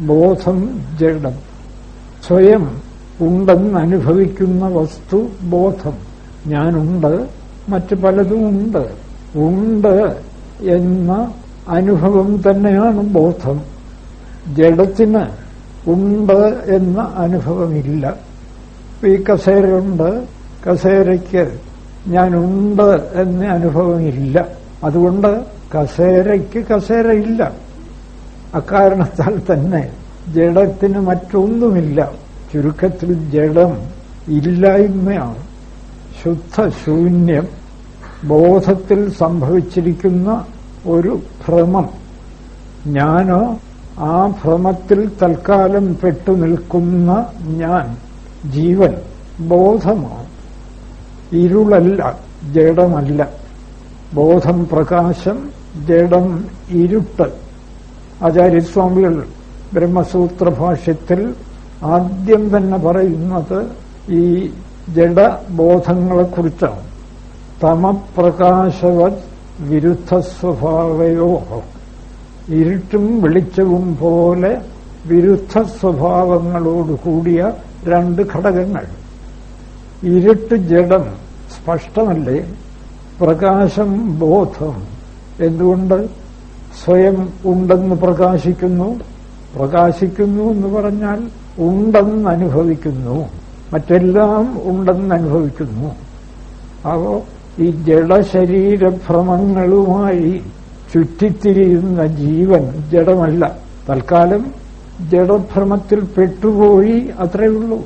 ബോധം ജഡം. സ്വയം ഉണ്ടെന്ന് അനുഭവിക്കുന്ന വസ്തു ബോധം. ഞാനുണ്ട് മറ്റ് പലതും ഉണ്ട്. ഉണ്ട് എന്ന അനുഭവം തന്നെയാണ് ബോധം. ജഡത്തിന് ഉണ്ട് എന്ന അനുഭവമില്ല. ഈ കസേരയുണ്ട് കസേരയ്ക്ക് ഞാനുണ്ട് എന്ന അനുഭവമില്ല. അതുകൊണ്ട് കസേരയ്ക്ക് കസേരയില്ല. അക്കാരണത്താൽ തന്നെ ജഡത്തിന് മറ്റൊന്നുമില്ല. ചുരുക്കത്തിൽ ജഡം ഇല്ലായ്മയാണ്. ശുദ്ധ ശൂന്യം ബോധത്തിൽ സംഭവിച്ചിരിക്കുന്ന ഒരു ഭ്രമം. ഞാനോ ആ ഭ്രമത്തിൽ തൽക്കാലം പെട്ടു നിൽക്കുന്ന ഞാൻ ജീവൻ ബോധമാണ്. ഇരുളല്ല ജഡമല്ല. ബോധം പ്രകാശം ജഡം ഇരുട്ട്. ആചാര്യസ്വാമികൾ ബ്രഹ്മസൂത്ര ഭാഷ്യത്തിൽ ആദ്യം തന്നെ പറയുന്നത് ഈ ജഡബോധങ്ങളെക്കുറിച്ചാണ്. തമപ്രകാശവത് വിരുദ്ധ സ്വഭാവയോ ഇരുട്ടും വെളിച്ചവും പോലെ വിരുദ്ധ സ്വഭാവങ്ങളോടുകൂടിയ രണ്ട് ഘടകങ്ങൾ. ഇരുട്ട് ജഡം സ്പഷ്ടമല്ലേ? പ്രകാശം ബോധം. എന്തുകൊണ്ട്? സ്വയം ഉണ്ടെന്ന് പ്രകാശിക്കുന്നു. പ്രകാശിക്കുന്നു എന്ന് പറഞ്ഞാൽ ഉണ്ടെന്ന് അനുഭവിക്കുന്നു. മറ്റെല്ലാം ഉണ്ടെന്ന് അനുഭവിക്കുന്നു. അപ്പോ ഈ ജഡശരീരഭ്രമങ്ങളുമായി ചുറ്റിത്തിരിയുന്ന ജീവൻ ജഡമല്ല. തൽക്കാലം ജഡഭ്രമത്തിൽ പെട്ടുപോയി അത്രയേ ഉള്ളൂ.